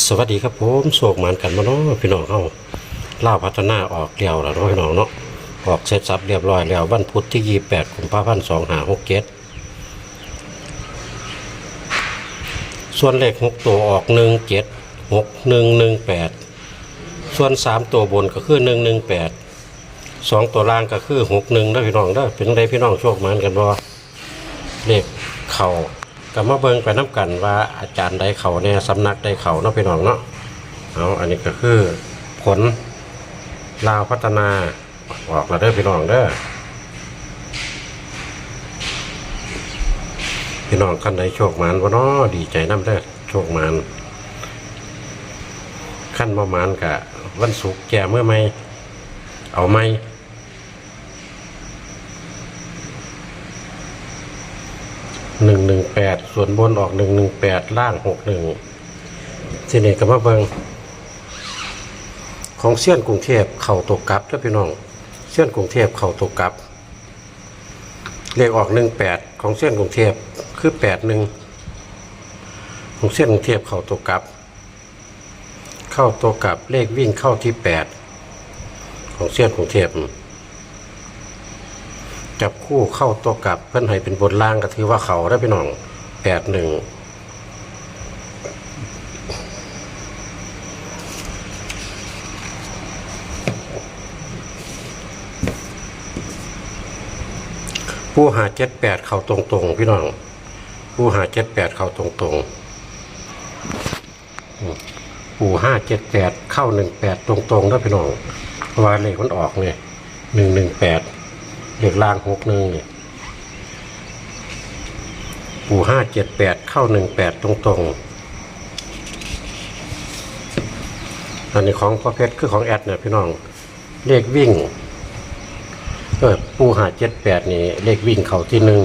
สวัสดีครับผมโศกหมานกันมาเนาะพี่น้องเฮาล่าพัฒนาออกเดียวแล้วเนาะพี่น้องเนาะออกเสร็จสับเรียบร้อยแล้ววันพุธที่ 28กุมภาพันธ์2567ส่วนเลข6ตัวออก 17 6118 ส่วน 3 ตัวบนก็คือ 118 2 ตัวล่างก็คือ 61เด้อพี่น้องเด้อเป็นไดพี่น้องโชคหมานกันบ่เลขเข่า ก็มาเบิ่งไปน้กันว่าอาจารย์ใดเขาเนี่ยสำนักใดเขาเนาะพี่น้องเนาะเอาอันนี้ก็คือผลลาวพัฒนาออกแล้วเด้อพี่น้องเด้อพี่น้องคันใดโชคหมานวะเนาะดีใจน้ำเด้อโชคหมานขั้นประมาณกะวันศุกร์แก่เมื่อไม่เอาไหม ห นึ่งหนึ่งแปดส่วนบนออกหนึ่งหนึ่งแปดล่างหกหนึ่งทีนี้ก็มาเบิงของเสี้ยนกรุงเทพเข่าตกกลับแล้วพี่น้องเสี้ยนกรุงเทพเข่าตกกลับเลขออกหนึ่งแปดของเส้นกรุงเทพคือแปดหนึ่งของเส้นกรุงเทพเข่าตกกลับ เข้าตัวกลับเลขวิ่งเข้าที่แปดของเส้นกรุงเทพ จับคู่เข้าตัวกลับเพื่อนให้เป็นบนล่างก็ถือว่าเขาได้พี่น้องแปดหนึ่งผู้หาเจ็ดแปดเขาตรงๆพี่น้อง ผู้หาเจ็ดแปดเขาตรงๆอืมผู้ห้าเจ็ดแปดเข้าหนึ่งแปดตรงๆได้พี่น้องเพระว่าเลขมันออกเนี่ยหนึ่งหนึ่งแปด เลขล่างหกหนึ่งเนี่ยปู่ห้าเจ็ดแปดเข้าหนึ่งแปดตรงๆ อันนี้ของพ่อเพชรคือของแอดเนี่ยพี่น้อง เลขวิ่งเออปูหาเจ็ดแปดนี่เลขวิ่งเข่าที่หนึ่ง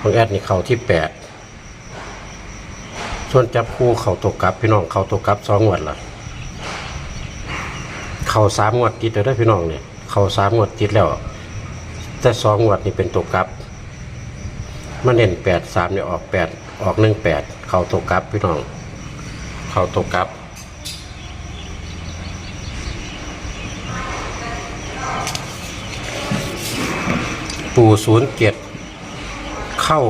ของแอดนี่เข่าที่แปดส่วนจับคู่เข่าตกกลับ พี่น้องเข่าตกกลับสองงวดละเข่าสามงวดติดแล้วได้พี่น้องเนี่ยเข่าสามงวดติดแล้ว แต่สองงวดนี่เป็นตัวกลับมาเน้นแปดสามเนี่ยออกแปดออกหนึ่งแปดเขาตัวกลับพี่น้อง เขาตัวกลับปูศูนย์เจ็ดเข้า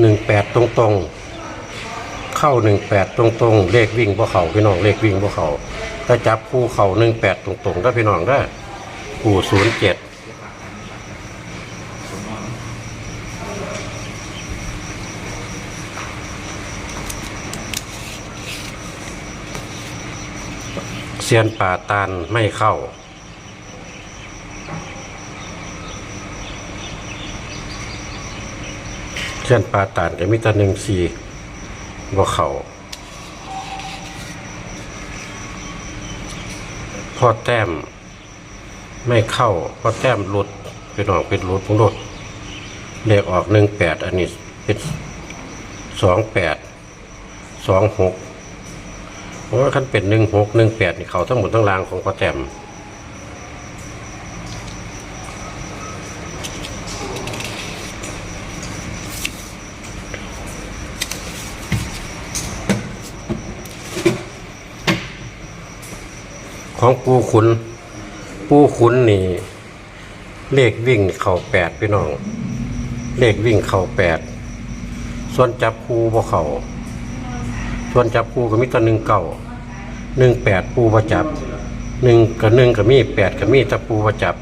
หนึ่งแปดตรงๆเข้าหนึ่งแปดตรงๆเลขวิ่งพวกเขาพี่น้องเลขวิ่งพวกเขาถ้าจับคู่เขาหนึ่งแปดตรงๆได้พี่น้องได้ปูศูนย์เจ็ด เซียนป่าตานไม่เข้า เซียนป่าตานก็มีแตาหนึ่งสี่บ่เขาพ่อแต้มไม่เข้าพ่อแต้มหลุดเป็นออกเป็นหลุดของหลุดเลขออกหนึ่งแปดอันนี้เป็นสองแปดสองหก เพราะว่าขั้นเป็นหนึ่งหกหนึ่งแปดนี่เขาทั้งหมดทั้งรางของพ่อแจมของปูขุน ปูขุนนี่ เลขวิ่งเข่าแปดพี่น้อง เลขวิ่งเข่าแปดส่วนจับคูบ่เข่า ส่วนจับปูก็มีตัวหนึ่งเก้าหนึ่งแปดปูประจับหนึ่งกับหนึ่งกับมีแปดกับมีตะปูประจับ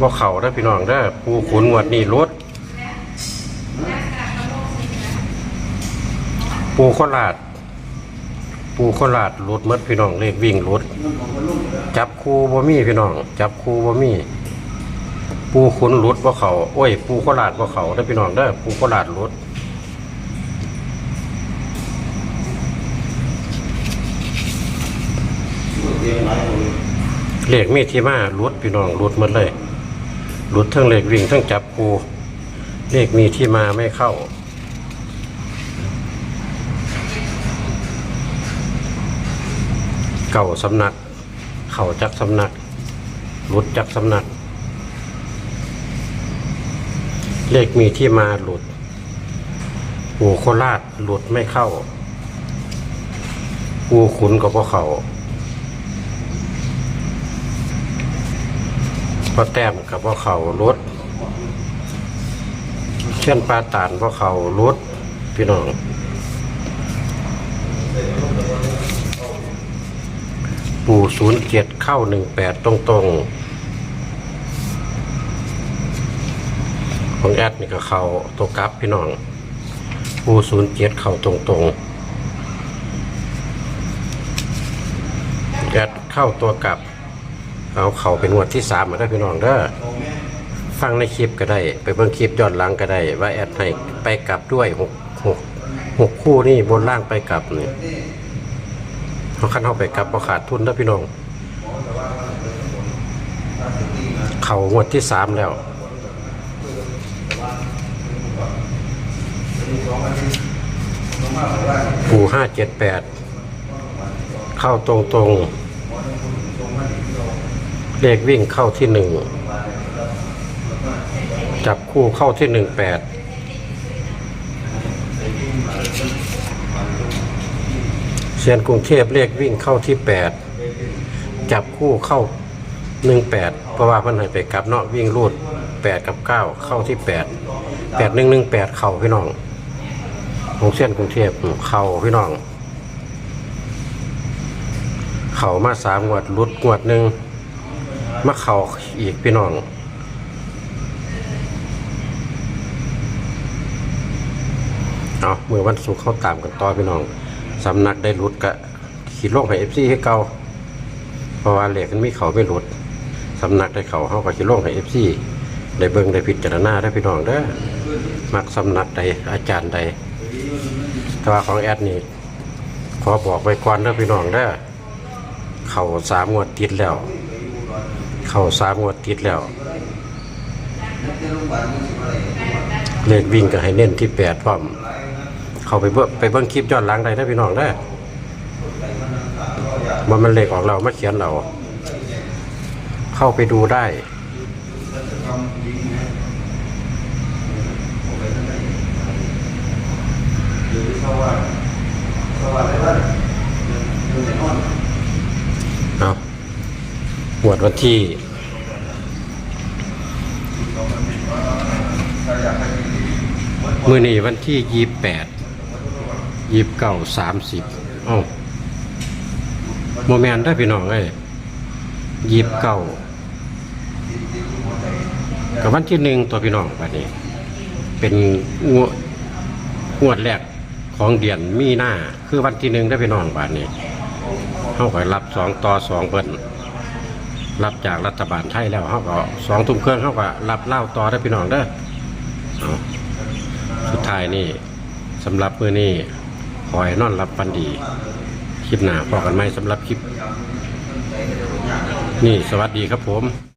ว่าเข่าได้พี่น้องได้ปูขุนงวดนี่รถปูโคราด ปูโคราดรถมดพี่น้องเลขวิ่งรถจับคูบ่มีพี่น้อง จับคูบ่มีปูขุนรถว่าเข่าโอ้ย ปูโคราดว่าเข่าได้พี่น้องได้ปูโคราดรถ เลขมีที่มาหลุดพี่น้องหลุดหมดเลยหลุดทั้งเลขวิ่งทั้งจับคูเลขมีที่มาไม่เข้าเก่าสำนัก เข่าจักสำนักหลุดจักสำนัก เลขมีที่มาหลุดหูโคราชหลุดไม่เข้าปูขุนกับพวกเขา พอแต้มกับพวกเขารถเช่นปลาตานพวกเขารถพี่น้องปูศูนย์เจ็ดเข้าหนึ่งแปดตรงตรงๆของแอดนี่ก็เขาตัวกลับพี่น้องปูศูนย์เจ็ดเข้าตรงตรงๆแอดเข้าตัวกลับ เอาเข่าเป็นงวดที่สามมาได้พี่น้องเด้อฟังในคลิปก็ได้ ไปเบิ่งคลิปย้อนหลังก็ได้ ว่าแอดให้ไปกลับด้วยหกหกหกคู่นี่บนล่างไปกลับนี่เขาขั้นเข้าไปกลับพอขาดทุนแล้วพี่น้อง เข่างวดที่สามแล้วปูห้าเจ็ดแปดเข้าตรงตรงๆ เลขวิ่งเข้าที่หนึ่งจับคู่เข้าที่หนึ่งแปดเซียนกรุงเทพเลขวิ่งเข้าที่แปดจับคู่เข้าหนึ่งแปดเพราะว่ามันให้ไปกลับเนาะวิ่งรูดแปดกับเก้าเข้าที่แปดแปดหนึ่งหนึ่งแปดเข่าพี่น้องของเส้นกรุงเทพเข่าพี่น้อง เข่ามาสามงวดรุดงวดหนึ่ง มาเข่าอีกพี่น้องเอาเมื่อวันศุกร์เข้าตามกันต่อพี่น้องสำนักได้รุดกะขีดลงให้เอฟซีให้เก่าเพราะว่าเหล็กมันมีเขาไม่รุดสำนักได้เขาเขาก็ขีดลงให้เอฟซีได้เบิ่งได้พิจารณาได้พี่น้องเด้อมักสำนักใดอาจารย์ใดแต่ว่าของแอดนี่ขอบอกไว้ก่อนเด้อพี่น้องเด้อเข่าสามงวดติดแล้ว เข่าสามงวดติดแล้ว เลขวิ่งก็ให้เน้นที่แปดพร้อม เข้าไปเบิ่งไปเบิ่งคลิปย้อนหลังได้เด้อพี่น้องเด้ว่ามันเลขออกเรามาเขียนเรา เข้าไปดูได้เอา หวดวันที่มือนี้วันที่ยี่แปดยี่เก้าสามสิบเอ้าโมแมนต์ได้พี่น้องเอ้ยยี่เก้ากับวันที่หนึ่งตัวพี่น้องวันนี้ เป็นงวดงวดแรกของเดือนมีหน้าคือวันที่หนึ่งได้พี่น้องวันนี้เข้าก็รับสองต่อสองเบิ้ล รับจากรัฐบาลไทยแล้วเขาก็สองทุ่มเครื่องเขาก็รับเล่าต่อได้พี่น้องเด้อสุดท้ายนี่สำหรับมือนี้ขอให้นอนรับฟันดี คลิปหน้าพอกันไหมสำหรับคลิป นี่สวัสดีครับผม